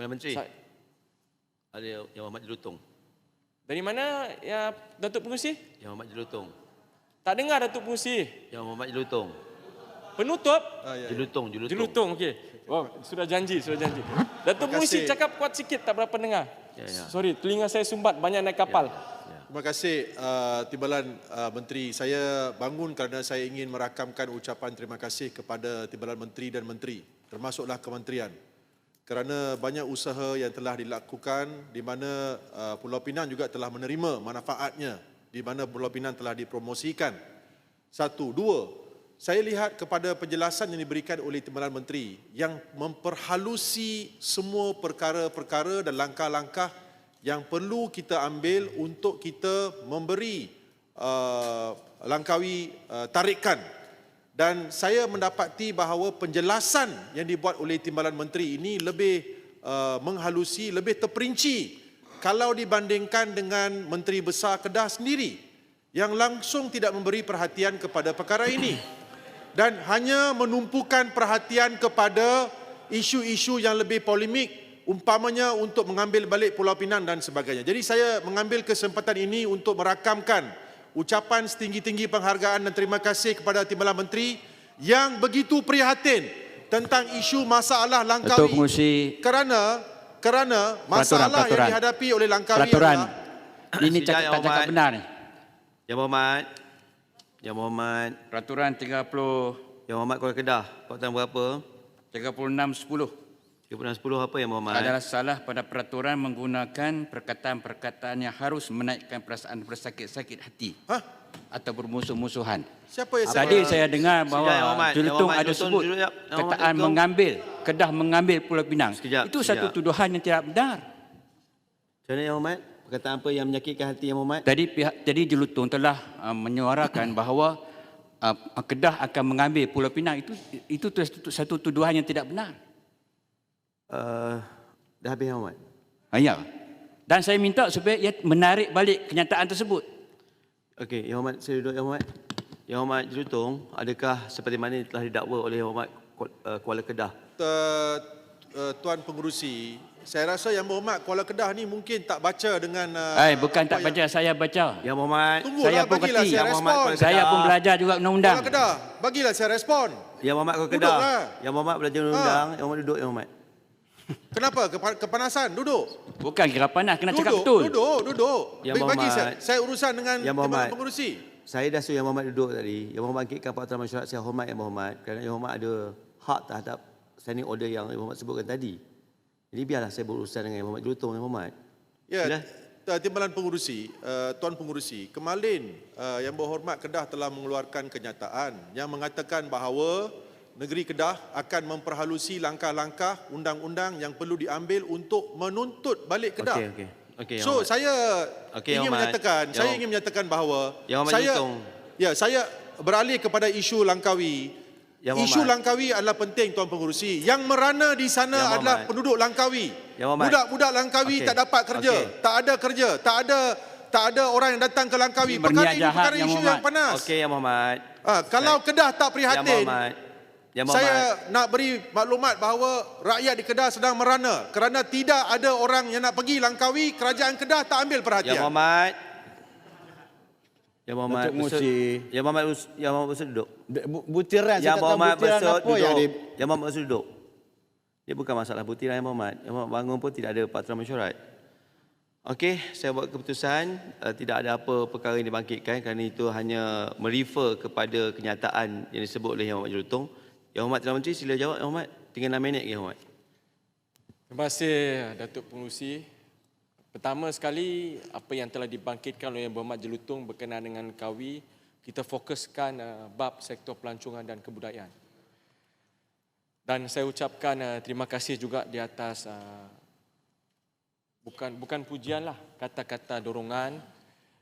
Timbalan Menteri. Sa- Ada Yang Muhammad Jelutong. Dari mana ya Datuk Pengurusi? Yang Muhammad Jelutong. Tak dengar Datuk Pengurusi. Yang Muhammad Jelutong. Penutup? Jelutong, Jelutong. Jelutong, okey. Wow, sudah janji, sudah janji. Datuk kasih. cakap kuat sikit tak berapa dengar. Ya, ya. Sorry, telinga saya sumbat banyak naik kapal. Terima kasih uh, Timbalan uh, Menteri. Saya bangun kerana saya ingin merakamkan ucapan terima kasih kepada Timbalan Menteri dan Menteri, termasuklah kementerian. Kerana banyak usaha yang telah dilakukan di mana uh, Pulau Pinang juga telah menerima manfaatnya, di mana Pulau Pinang telah dipromosikan. Satu, dua, saya lihat kepada penjelasan yang diberikan oleh Timbalan Menteri yang memperhalusi semua perkara-perkara dan langkah-langkah yang perlu kita ambil untuk kita memberi uh, langkawi uh, tarikan dan saya mendapati bahawa penjelasan yang dibuat oleh Timbalan Menteri ini lebih uh, menghalusi, lebih terperinci kalau dibandingkan dengan Menteri Besar Kedah sendiri yang langsung tidak memberi perhatian kepada perkara ini dan hanya menumpukan perhatian kepada isu-isu yang lebih polemik umpamanya untuk mengambil balik Pulau Pinang dan sebagainya. Jadi saya mengambil kesempatan ini untuk merakamkan ucapan setinggi-tinggi penghargaan dan terima kasih kepada Timbalan Menteri yang begitu prihatin tentang isu masalah Langkawi kerana kerana masalah peraturan. yang dihadapi oleh Langkawi peraturan adalah ini cakap, tak cakap benar ni. Yang Muhammad. Yang Muhammad. Peraturan 30 Yang Muhammad Kuala Kedah. Pautan berapa? 3610 3610 apa Yang Muhammad? adalah salah pada peraturan menggunakan perkataan-perkataan yang harus menaikkan perasaan bersakit-sakit hati Hah? atau bermusuh-musuhan. Siapa yang Tadi saya dengar bahawa Hormat, ada sebut kataan Jelutong. mengambil, Kedah mengambil Pulau Pinang. Sekejap, Itu satu sekejap. tuduhan yang tidak benar. Macam mana Yang Muhammad? Perkataan apa yang menyakitkan hati Yang Muhammad? Tadi pihak jadi Jelutong telah uh, menyuarakan bahawa uh, Kedah akan mengambil Pulau Pinang. Itu itu satu, satu tuduhan yang tidak benar. Uh, dah habis Yang? Ha, ya. Dan saya minta supaya ia menarik balik kenyataan tersebut. Okey, Yang Muhammad, saya duduk Yang Muhammad. Yang Muhammad Jelutong, adakah seperti mana yang telah didakwa oleh Yang Ku- uh, Kuala Kedah? uh, uh, Tuan Pengurusi, saya rasa Yang Berhormat Kuala Kedah ni mungkin tak baca dengan uh, Hai, bukan tak baca, saya baca. Yang Tunggulah, Saya pun kerti. saya Yang Saya pun belajar juga undang-undang. Kuala Kedah, bagilah saya respon. Yang Muhammad Kuala Duduklah. Kedah. Yang Muhammad belajar undang-undang. Yang Muhammad duduk Yang Muhammad. Kenapa? Kepa- kepanasan? Duduk. Bukan kira panas, kena cakap duduk, betul. Duduk, duduk. Yang Bagi saya, saya urusan dengan Yang Berhormat. Pengurusi. Saya dah suruh Yang Muhammad duduk tadi. Yang Muhammad bangkitkan peraturan masyarakat. Saya hormat Yang Muhammad. Kerana Yang Muhammad ada hak terhadap standing order yang Yang Muhammad sebutkan tadi. Jadi biarlah saya berurusan dengan Yang Muhammad Jelutong Yang Muhammad. Ya, Sila. t- Timbalan Pengurusi, uh, Tuan Pengurusi, kemarin uh, Yang Berhormat Kedah telah mengeluarkan kenyataan yang mengatakan bahawa negeri Kedah akan memperhalusi langkah-langkah undang-undang yang perlu diambil untuk menuntut balik Kedah. Okey, okey. Okey, so Hormat. saya Okey, ingin Hormat. menyatakan, Yang saya ingin menyatakan bahawa Yang Hormat saya ya saya beralih kepada isu Langkawi. Yang isu. Langkawi adalah penting Tuan Pengurusi. Yang merana di sana Yang adalah penduduk Langkawi. Hormat. Budak-budak Langkawi Okey. tak dapat kerja, Okey. tak ada kerja, tak ada tak ada orang yang datang ke Langkawi. Ini Perkara ini perkara Yang isu Hormat. yang panas. Okey Yang Muhammad. Ah, kalau Kedah tak prihatin, Muhammad. Yang Muhammad. saya nak beri maklumat bahawa rakyat di Kedah sedang merana kerana tidak ada orang yang nak pergi Langkawi, kerajaan Kedah tak ambil perhatian. Muhammad. Yang Muhammad. Datuk Musi. Yang Muhammad Us- Yang Muhammad Besut duduk. Butiran, tahu Muhammad butiran Besut apa yang duduk. di... Yang Muhammad Besut duduk. Dia bukan masalah butiran Yang Muhammad. Yang Muhammad bangun pun tidak ada peraturan mesyuarat. Okey, saya buat keputusan uh, tidak ada apa perkara yang dibangkitkan kerana itu hanya merefer kepada kenyataan yang disebut oleh Yang Muhammad Jelutong. Yang Muhammad Perdana Menteri sila jawab Yang Muhammad. Tinggal 6 minit ke Yang Muhammad. Terima kasih Datuk Pengurusi. Pertama sekali apa yang telah dibangkitkan oleh Yang Berhormat Jelutong berkenaan dengan Kawi, kita fokuskan uh, bab sektor pelancongan dan kebudayaan. Dan saya ucapkan uh, terima kasih juga di atas uh, bukan bukan pujian lah kata-kata dorongan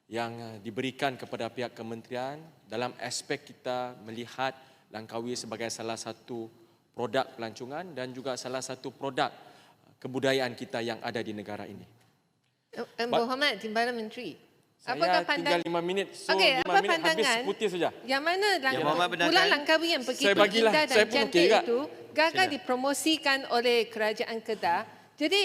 yang uh, diberikan kepada pihak kementerian dalam aspek kita melihat Langkawi sebagai salah satu produk pelancongan dan juga salah satu produk kebudayaan kita yang ada di negara ini. Yang Ba- Berhormat Timbalan Menteri. Saya Apakah tinggal pandangan lima minit, so Okey, lima apa minit habis pandangan? putih saja. Yang mana lang- Yang Muhammad benarkan? pulau Langkawi yang begitu Saya bagilah, indah saya dan okey cantik juga. itu gagal dipromosikan oleh kerajaan Kedah Jadi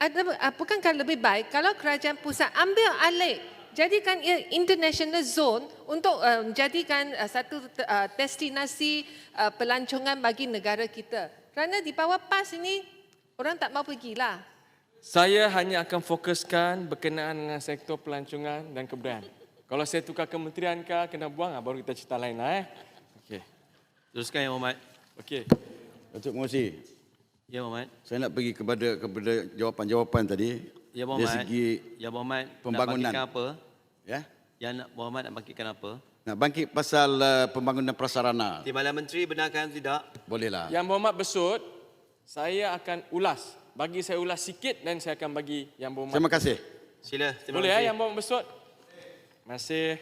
ada bukankah lebih baik kalau kerajaan pusat ambil alih jadikan ia international zone untuk uh, jadikan uh, satu uh, destinasi uh, pelancongan bagi negara kita. Kerana di bawah PAS ini orang tak mau pergilah. Saya hanya akan fokuskan berkenaan dengan sektor pelancongan dan kebudayaan. Kalau saya tukar kementerian ke, kena buang, ah, baru kita cerita lain lah eh. Okey. Teruskan Yang Berhormat. Okey. Datuk Pengerusi, Ya Berhormat. saya nak pergi kepada kepada jawapan-jawapan tadi. Ya Dari Berhormat. segi Ya Berhormat. pembangunan. Nak apa? ya, Yang nak Berhormat nak bangkitkan apa? nak bangkit pasal uh, pembangunan prasarana. Timbalan Menteri benarkan atau tidak? Bolehlah. Yang berhormat besut, saya akan ulas. Bagi saya ulas sikit dan saya akan bagi yang berhormat. Terima kasih. Sila. Terima Boleh ya yang berhormat besut? Terima kasih.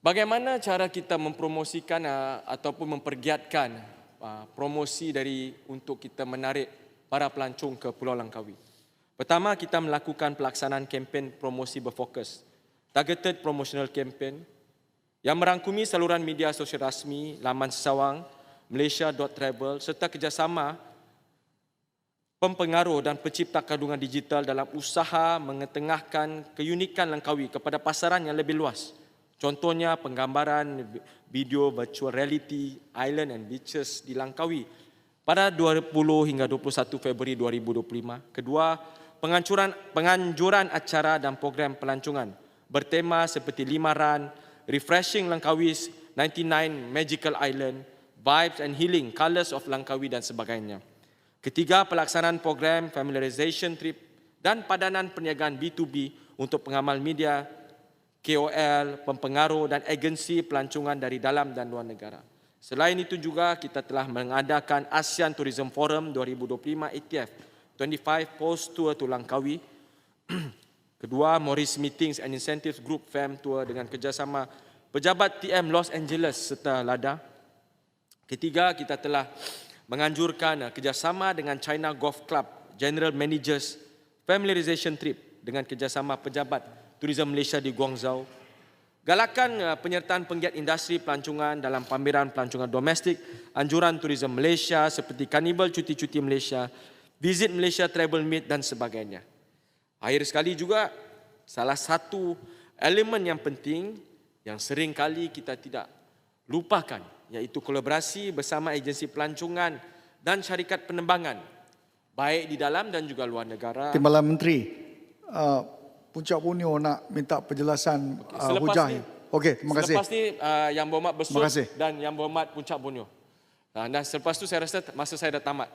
Bagaimana cara kita mempromosikan uh, ataupun mempergiatkan uh, promosi dari untuk kita menarik para pelancong ke Pulau Langkawi? Pertama, kita melakukan pelaksanaan kempen promosi berfokus. Targeted promotional campaign yang merangkumi saluran media sosial rasmi, laman sesawang, malaysia.travel serta kerjasama pempengaruh dan pencipta kandungan digital dalam usaha mengetengahkan keunikan Langkawi kepada pasaran yang lebih luas. Contohnya penggambaran video virtual reality island and beaches di Langkawi pada 20 hingga 21 Februari 2025. Kedua, penganjuran penganjuran acara dan program pelancongan bertema seperti limaran, refreshing Langkawi 99 Magical Island, vibes and healing, colors of Langkawi dan sebagainya. Ketiga, pelaksanaan program familiarization trip dan padanan perniagaan B2B untuk pengamal media, KOL, pempengaruh dan agensi pelancongan dari dalam dan luar negara. Selain itu juga kita telah mengadakan ASEAN Tourism Forum 2025 ATF 25 Post Tour to Langkawi. Kedua, Morris Meetings and Incentives Group FAM Tour dengan kerjasama pejabat TM Los Angeles serta LADA. Ketiga, kita telah menganjurkan kerjasama dengan China Golf Club General Managers Familiarization Trip dengan kerjasama pejabat Tourism Malaysia di Guangzhou. Galakan uh, penyertaan penggiat industri pelancongan dalam pameran pelancongan domestik, anjuran Tourism Malaysia seperti Carnival Cuti-Cuti Malaysia, Visit Malaysia Travel Meet dan sebagainya. Akhir sekali juga, salah satu elemen yang penting yang sering kali kita tidak lupakan iaitu kolaborasi bersama agensi pelancongan dan syarikat penerbangan baik di dalam dan juga luar negara. Timbalan Menteri, uh, Puncak Borneo nak minta penjelasan uh, Selepas hujah. Okey, terima kasih. Selepas ni uh, yang berhormat Besut dan yang berhormat Puncak Borneo. Uh, dan selepas tu saya rasa masa saya dah tamat.